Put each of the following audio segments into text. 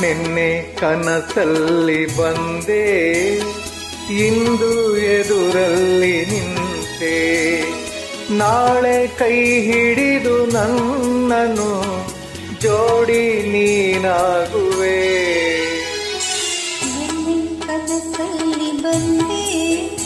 ನಿನ್ನೆ ಕನಸಲ್ಲಿ ಬಂದೆ. ಇಂದು ಎದುರಲ್ಲಿ ನಿಂತೆ. ನಾಳೆ ಕೈ ಹಿಡಿದು ನನ್ನನು ಜೋಡಿ ನೀನಾಗುವೆ. ಕನಸಲ್ಲಿ ಬಂದೆ.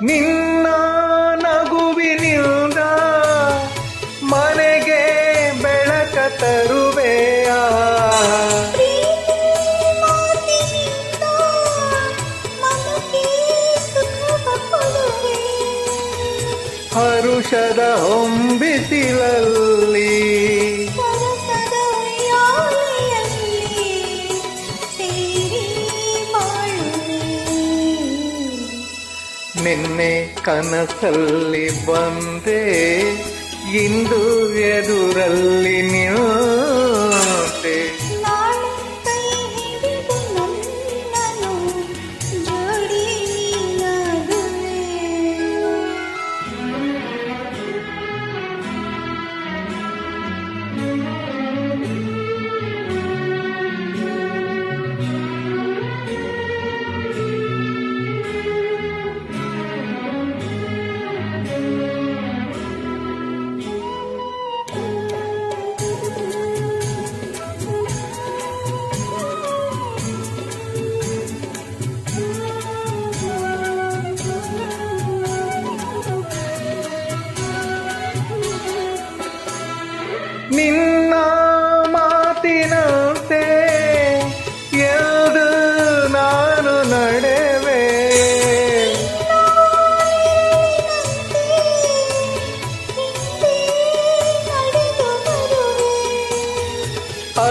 ನಿನ್ನ ನಗುವಿನಿಂದ ಮನೆಗೆ ಬೆಳಕ ತರುವೆಯ? ಹರುಷದ ಹೊಂಬಿಸಿಲಲ್ಲಿ ನಿನ್ನೆ ಕನಸಲ್ಲಿ ಬಂದೆ ಇಂದು ಎದುರಲ್ಲಿ ನಿಂತೆ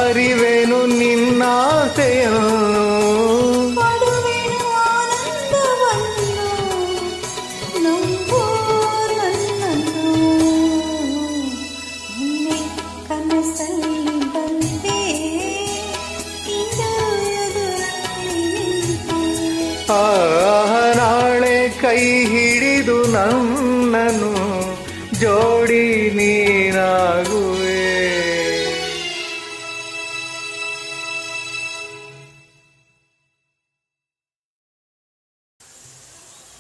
ಅರಿವೆನು ನಿನ್ನ ಕನಸಲ್ಲಿ ಬಂದೆ ಇಂದು ಎದುರಲ್ಲಿ ನಿಂತೆ. ಆ ನಾಳೆ ಕೈ ಹಿಡಿದು ನನ್ನನು ಜೋಡಿ ನೀನಾಗುವೆ